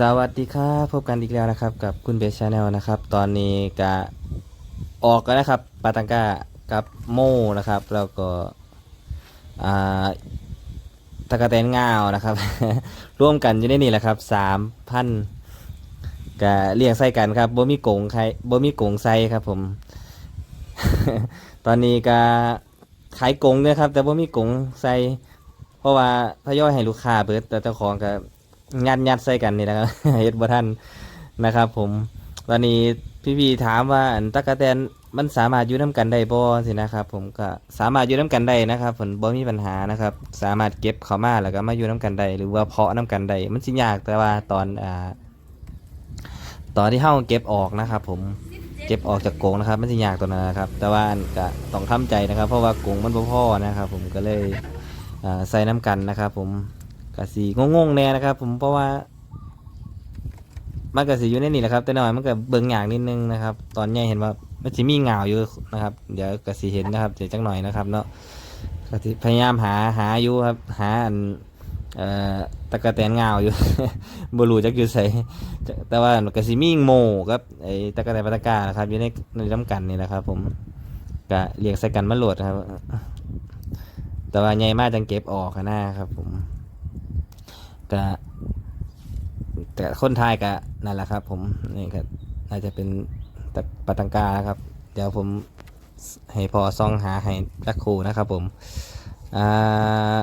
สวัสดีครับพบกันอีกแล้วนะครับกับคุณเบสชาแนลนะครับ ตอนนี้ก็ออกกันนะครับปาตังกากับโมนะครับ แล้วก็ตะกะแตนงาวนะครับ ร่วมกันอยู่ในนี่แหละครับสามพันก็เลี้ยงไส้กันครับบ่มีกงใครบ่มีกงไส้ครับผม ตอนนี้ก็ขายกงเนี่ยครับ แต่บ่มีกงใส่เพราะว่าพย่อยให้ลูกค้าเบิดแต่เจ้าของก็ ยัดยัดใส่กันนี่นะครับเฮ็ดบ่ทันนะครับ ผม ตอนนี้พี่ๆถามว่าอันตะกะแตนมันสามารถอยู่น้ากันได้บ่สินะครับ ผมก็สามารถอยู่น้ากันได้นะครับผมบ่มีปัญหานะครับ สามารถเก็บเข้ามาแล้วก็มาอยู่น้ากันได้หรือว่าเพาะน้ากันได้มันสิยากแต่ว่าตอนอ่าตอนที่เฮาเก็บออกนะครับ ผมเก็บออกจากกรงนะครับ มันสิยากตัวนั้นนะครับ แต่ว่าก็ต้องทำใจนะครับ เพราะว่ากรงมันบ่พอนะครับ ผมก็เลยอ่าใส่น้ากันนะครับ ผม กะสีงงๆแน่นะครับ ผมเพราะว่ามันกะสีอยู่ในนี่แหละครับแต่หน่อยมันก็เบิ่งอย่างนิดนึงนะครับ ตอนใหญ่เห็นว่ามันจะมีเงาอยู่นะครับ เดี๋ยวกะสีเห็นนะครับเดี๋ยวจักหน่อยนะครับ เนาะกะสิพยายามหาหาอยู่ครับ หาอันเอ่อตะกะแตนเงาอยู่ บรูจักอยู่ไสแต่ว่ากะสิมีโมกับไอ้ตะกะแตนปตะกานะครับ อยู่ในในน้ำกันนี่แหละครับ ผมกะเรียงใส่กันมาโหลดครับ แต่ว่าใหญ่มากจังเก็บออกอะนะครับ ผม ก็แต่คนไทยก็นั่นแหละครับ ผมนี่ก็น่าจะเป็นตปาตังกาครับ เดี๋ยวผมให้พอซองหาให้รักครูนะครับ ผมอ่า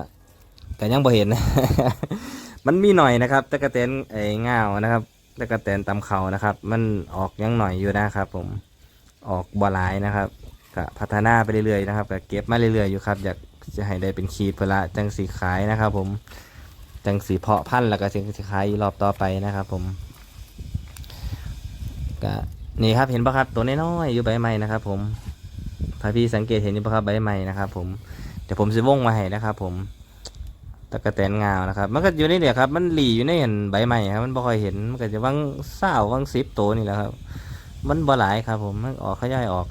แต่ยังบ่เห็น มันมีหน่อยนะครับตะกะเตนไอ้ง่าวนะครับตะกะเตนตำเขานะครับ มันออกยังหน่อยอยู่นะครับ ผมออกบ่หลายนะครับก็พัฒนาไปเรื่อยๆนะครับก็เก็บมาเรื่อยๆอยู่ครับ อยากจะให้ได้เป็นขีดเพละจังสีขายนะครับ ผม จังสีเพาะพันธุ์แล้วก็จังสีขายรอบต่อไปนะครับ ผมก็นี่ครับเห็นปะครับตัวน้อยๆอยู่ใบไม้นะครับ ผมถ้าพี่สังเกตเห็นอยู่ปะครับใบไม้นะครับ ผมเดี๋ยวผมจะวงมาให้นะครับ ผมตะกะแตนงาวนะครับ มันก็อยู่ในเนี่ยครับ มันหลีอยู่ในเห็นใบไม้ครับ มันบ่ค่อยเห็นมันก็จะว่างเศร้าว่างซิปตัวนี่แหละครับ มันบ่หลายครับ ผมมันออกขยายออก